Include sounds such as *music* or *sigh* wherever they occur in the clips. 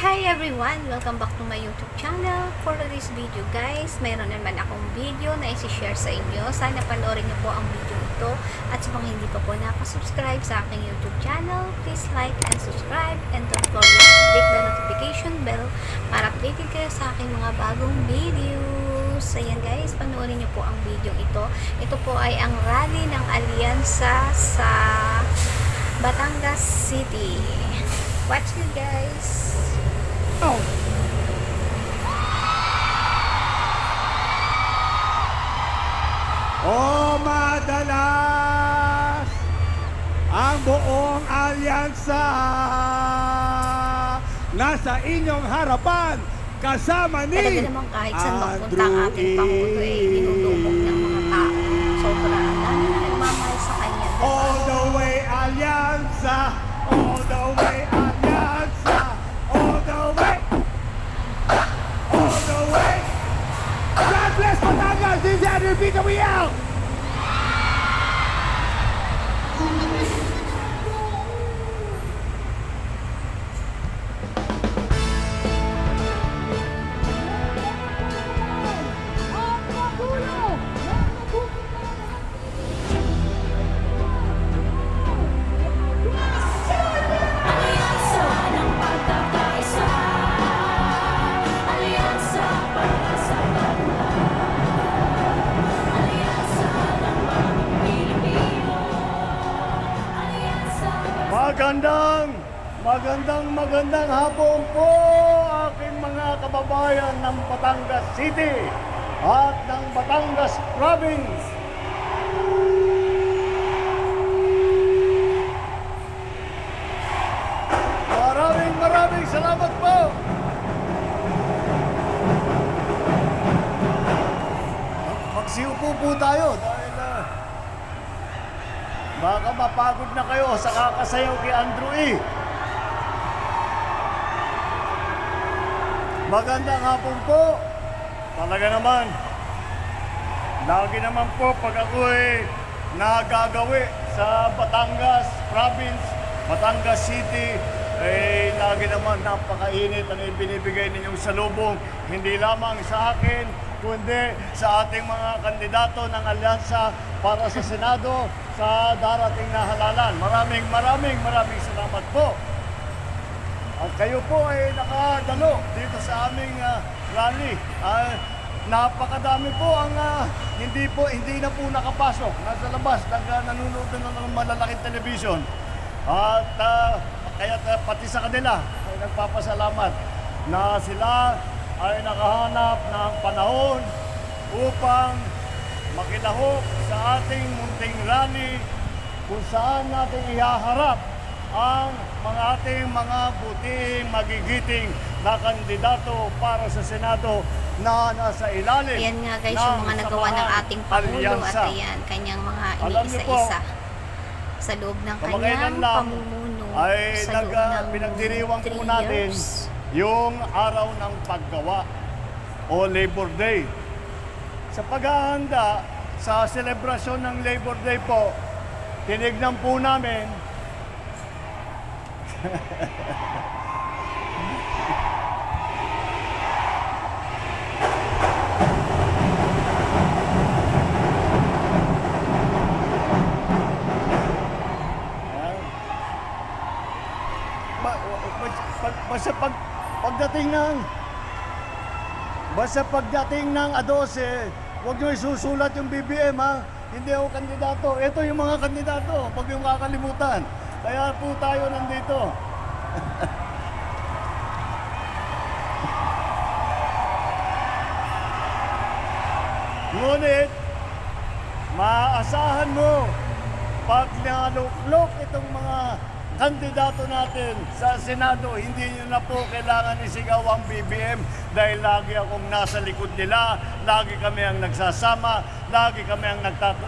Hi everyone! Welcome back to my YouTube channel. For this video guys, mayroon naman akong video na isi-share sa inyo. Sana panoorin niyo po ang video ito. At sa mga hindi pa po nakasubscribe sa aking YouTube channel, please like and subscribe and don't forget to click the notification bell para updated kayo sa aking mga bagong videos. Ayan guys, panoorin niyo po ang video ito. Ito po ay ang rally ng Alianza sa Batangas City. Watch it guys! Oh. O madalas ang buong alyansa nasa inyong harapan kasama ni Talaga naman kahit saan magpunta ang ating Andrew Pangulo eh, E. dinudumog ng mga tao. Sobra, dami na nagmamahal sa kanya. All the way alyansa All the way Batangas This is Andrew Pita we out Magandang, magandang, magandang hapon po aking mga kababayan ng Batangas City at ng Batangas Province. Maraming maraming salamat po. Magsiupo po tayo dahil ah, Baka mapagod na kayo sa kakasayaw kay Andrew E. Magandang hapon po. Talaga naman. Lagi naman po pag ako'y nagagawi sa Batangas Province, Batangas City, eh lagi naman napakainit ang ibinibigay ninyong salubong, hindi lamang sa akin, kundi sa ating mga kandidato ng alyansa para sa Senado sa darating na halalan. Maraming maraming maraming salamat po. At kayo po ay nakadalo dito sa aming ah, rally. Ah, napakadami po ang ah, hindi po hindi na po nakapasok. Nasa labas, nag, ah, nanonood na ng malalaking television. At ah, kaya ah, pati sa kanila ay nagpapasalamat na sila ay nakahanap ng panahon upang makilahok sa ating munting rally kung saan natin ihaharap ang mga ating mga buting magigiting na kandidato para sa Senado na nasa ilalim Ayan nga guys, yung mga nagawa ng ating Pangulo at alyansa. ayan, kanyang mga iniisa-isa sa loob ng kanyang pamumuno ay sa loob ah, ng pinagdiriwang po natin years. yung araw ng paggawa o Labor Day. Sa paghahanda sa selebrasyon ng Labor Day po, tinignan po namin. *laughs* Basta pag, pagdating ng basta pagdating ng A12, huwag nyo isusulat yung BBM ha. Hindi ako kandidato. Ito yung mga kandidato. Pag yung kakalimutan. Kaya po tayo nandito. *laughs* Ngunit, maaasahan mo pag naluklok itong mga kandidato natin sa Senado, hindi nyo na po kailangan isigaw ang BBM dahil lagi akong nasa likod nila, lagi kami ang nagsasama, lagi kami ang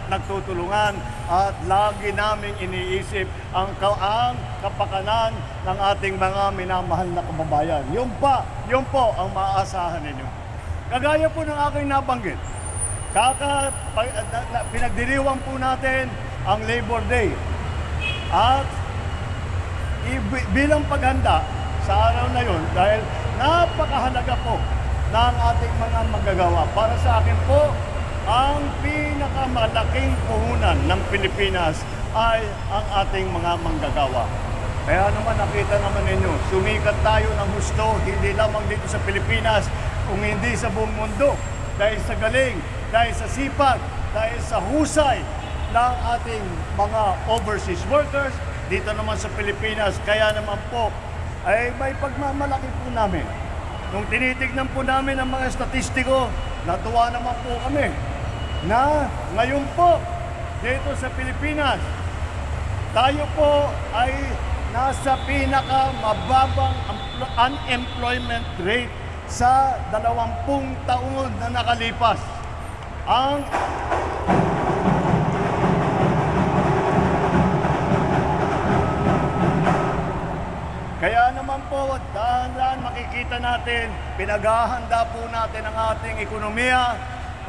nagtutulungan at lagi naming iniisip ang, ka- ang kapakanan ng ating mga minamahal na kababayan. Yun pa, yun po ang maaasahan ninyo. Kagaya po ng aking nabanggit, Kaka, pinagdiriwang po natin ang Labor Day. At bilang paghanda sa araw na yun dahil napakahalaga po ng ating mga manggagawa. Para sa akin po, ang pinakamalaking puhunan ng Pilipinas ay ang ating mga manggagawa. Kaya naman nakita naman ninyo, sumikat tayo ng gusto, hindi lamang dito sa Pilipinas, kung hindi sa buong mundo. Dahil sa galing, dahil sa sipag, dahil sa husay ng ating mga overseas workers, dito naman sa Pilipinas. Kaya naman po, ay may pagmamalaki po namin. Nung tinitignan po namin ang mga statistiko, natuwa naman po kami na ngayon po, dito sa Pilipinas, tayo po ay nasa pinaka mababang unemployment rate sa dalawampung taon na nakalipas. Ang Kaya naman po, dahan-dahan makikita natin, pinaghahanda po natin ang ating ekonomiya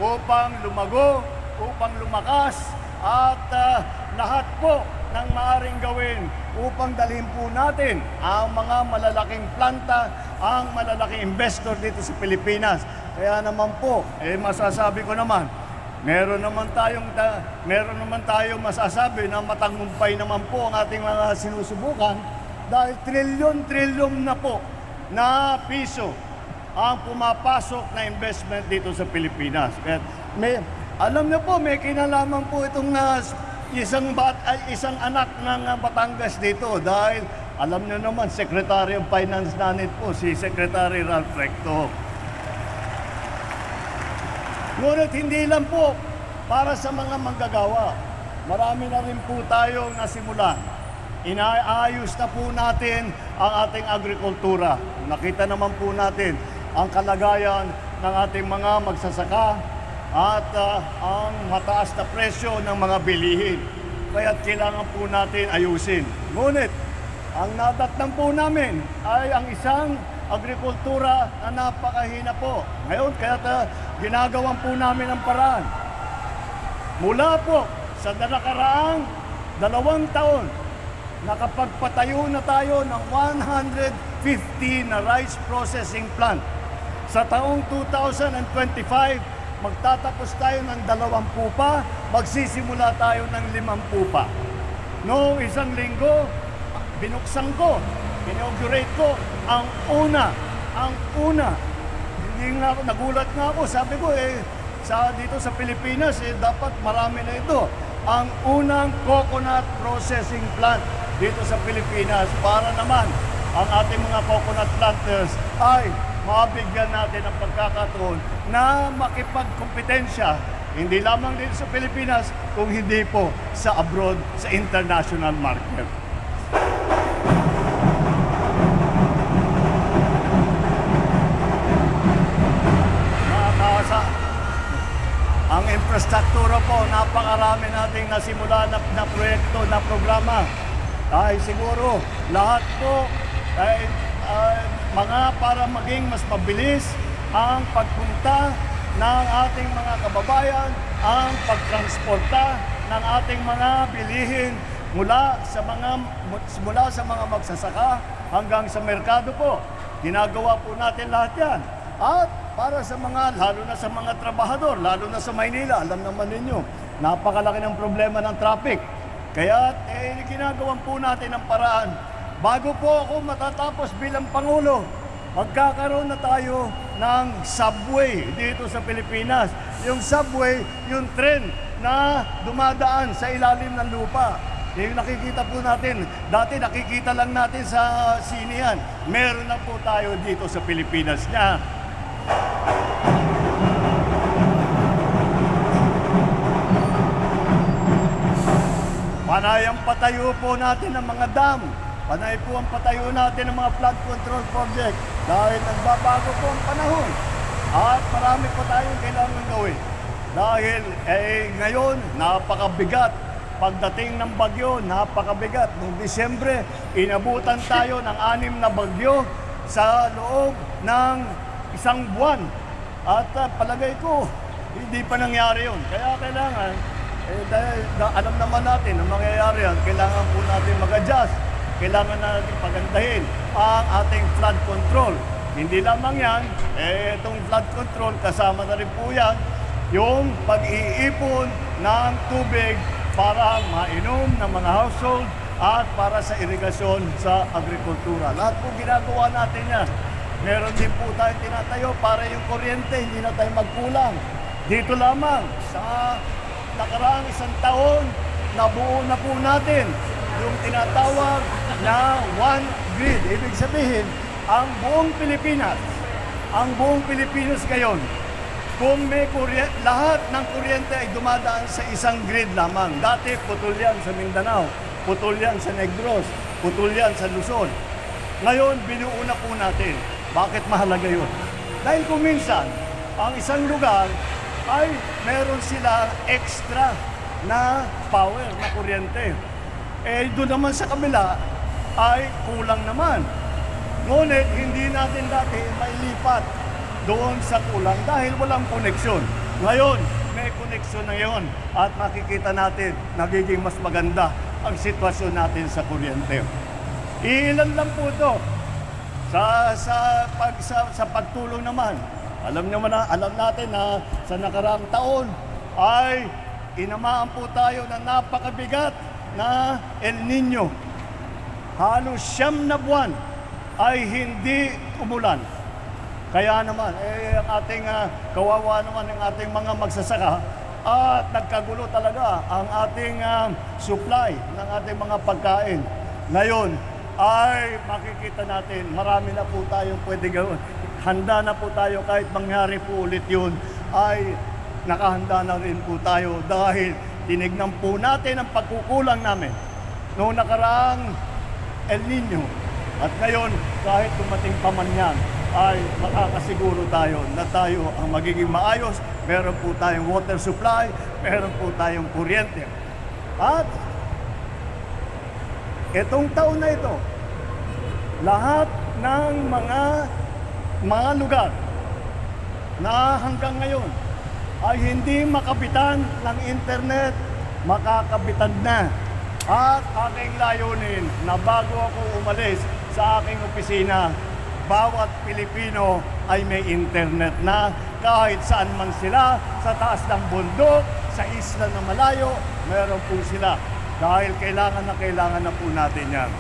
upang lumago, upang lumakas, at ah, lahat po ng maaring gawin upang dalhin po natin ang mga malalaking planta, ang malalaking investor dito sa Pilipinas. Kaya naman po, eh masasabi ko naman, meron naman tayong ta- meron naman tayong masasabi na matagumpay naman po ang ating mga sinusubukan dahil trilyon-trilyon na po na piso ang pumapasok na investment dito sa Pilipinas. Kaya may, alam niyo po, may kinalaman po itong ah, isang, bat, ay, isang anak ng ah, Batangas dito dahil alam niyo naman, Secretary of Finance natin po, si Secretary Ralph Recto. Ngunit hindi lang po para sa mga manggagawa. Marami na rin po tayong nasimulan. Inaayos na po natin ang ating agrikultura. Nakita naman po natin ang kalagayan ng ating mga magsasaka at ah, ang mataas na presyo ng mga bilihin. Kaya kailangan po natin ayusin. Ngunit, ang nadatnan po namin ay ang isang agrikultura na napakahina po. Ngayon, kaya ta, ginagawan po namin ang paraan. Mula po sa nakaraang dalawang taon, nakapagpatayo na tayo ng 150 na rice processing plant. Sa taong 2025, magtatapos tayo ng dalawampu pa, magsisimula tayo ng limampu pa. No, isang linggo, binuksan ko, inaugurate ko, ang una, ang una, hindi nga nagulat nga ako, sabi ko eh, sa, dito sa Pilipinas, eh, dapat marami na ito. Ang unang coconut processing plant dito sa Pilipinas para naman ang ating mga coconut planters ay mabigyan natin ang pagkakataon na makipagkompetensya hindi lamang dito sa Pilipinas kung hindi po sa abroad, sa international market. Ang infrastruktura po, napakarami nating nasimula na, na proyekto, na programa. Ay siguro, lahat po ay ay, mga para maging mas mabilis ang pagpunta ng ating mga kababayan, ang pagtransporta ng ating mga bilihin mula sa mga mula sa mga magsasaka hanggang sa merkado po. Ginagawa po natin lahat 'yan. At para sa mga, lalo na sa mga trabahador, lalo na sa Maynila, alam naman ninyo, napakalaki ng problema ng traffic. Kaya eh, ginagawan po natin ang paraan. Bago po ako matatapos bilang Pangulo, magkakaroon na tayo ng subway dito sa Pilipinas. Yung subway, yung tren na dumadaan sa ilalim ng lupa. Yung nakikita po natin, dati nakikita lang natin sa sine yan. Meron na po tayo dito sa Pilipinas niya. Panay patayo po natin ng mga dam. Panay po ang patayo natin ng mga flood control project dahil nagbabago po ang panahon. At marami po tayong kailangan gawin. Dahil eh, ngayon, napakabigat. Pagdating ng bagyo, napakabigat. Noong Disyembre, inabutan tayo ng anim na bagyo sa loob ng isang buwan. At ah, palagay ko, hindi pa nangyari yun. Kaya kailangan, eh, dahil da- alam naman natin na mangyayari yan, kailangan po natin mag-adjust. kailangan na natin pagandahin ang ating flood control. Hindi lamang yan, eh, itong flood control, kasama na rin po yan, yung pag-iipon ng tubig para mainom ng mga household at para sa irigasyon sa agrikultura. Lahat po ginagawa natin yan. Meron din po tayong tinatayo para yung kuryente, hindi na tayo magkulang. Dito lamang sa nakaraang isang taon, nabuo na po natin yung tinatawag na one grid. Ibig sabihin, ang buong Pilipinas, ang buong Pilipinas ngayon, kung may kuryente, lahat ng kuryente ay dumadaan sa isang grid lamang. Dati, putol yan sa Mindanao, putol yan sa Negros, putol yan sa Luzon. Ngayon, binuo na po natin. Bakit mahalaga yun? Dahil kung minsan, ang isang lugar ay meron sila extra na power, na kuryente. Eh, doon naman sa kabila ay kulang naman. Ngunit, hindi natin dati mailipat doon sa kulang dahil walang koneksyon. Ngayon, may koneksyon na yon at makikita natin nagiging mas maganda ang sitwasyon natin sa kuryente. Ilan lang po ito sa sa pag sa, sa pagtulong naman. Alam niyo na, alam natin na sa nakaraang taon ay inamaan po tayo ng napakabigat na El Nino. Halos siyam na buwan ay hindi umulan. Kaya naman, eh, ang ating ah, kawawa naman ng ating mga magsasaka at nagkagulo talaga ang ating ah, supply ng ating mga pagkain. Ngayon, ay makikita natin, marami na po tayong pwede gawin. Handa na po tayo kahit mangyari po ulit yun, ay nakahanda na rin po tayo dahil tinignan po natin ang pagkukulang namin noong nakaraang El Nino. At ngayon, kahit dumating pa man yan, ay makakasiguro tayo na tayo ang magiging maayos. Meron po tayong water supply, meron po tayong kuryente. At itong taon na ito, lahat ng mga mga lugar na hanggang ngayon ay hindi makabitan ng internet, makakabitan na. At aking layunin na bago ako umalis sa aking opisina, bawat Pilipino ay may internet na kahit saan man sila, sa taas ng bundok, sa isla na malayo, meron po sila. Dahil kailangan na kailangan na po natin yan.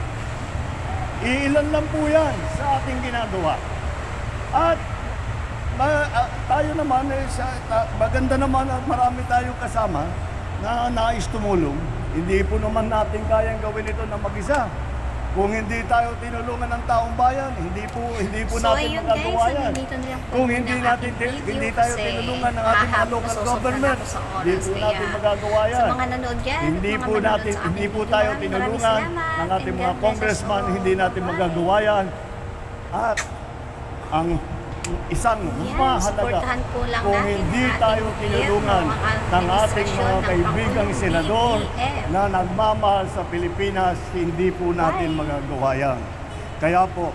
Iilan lang po yan sa ating ginagawa. At ma- ah, tayo naman, eh, sa, ta- maganda naman at marami tayong kasama na nais tumulong. Hindi po naman natin kayang gawin ito na mag-isa. Kung hindi tayo tinulungan ng taong bayan, hindi po hindi po So, natin magagawa yan. Kung hindi natin hindi tayo tinulungan ng ating local government, na hindi po natin magagawa yan. Sa mga nanood dyan, Hindi mga po natin, hindi po tayo tinulungan ng ating mga congressman, hindi natin magagawa yan. At ang isang Yan, mahalaga po lang kung natin hindi tayo ang ng ating mga ng kaibigang senador na nagmamahal sa Pilipinas, hindi po natin magagawa yan. Kaya po,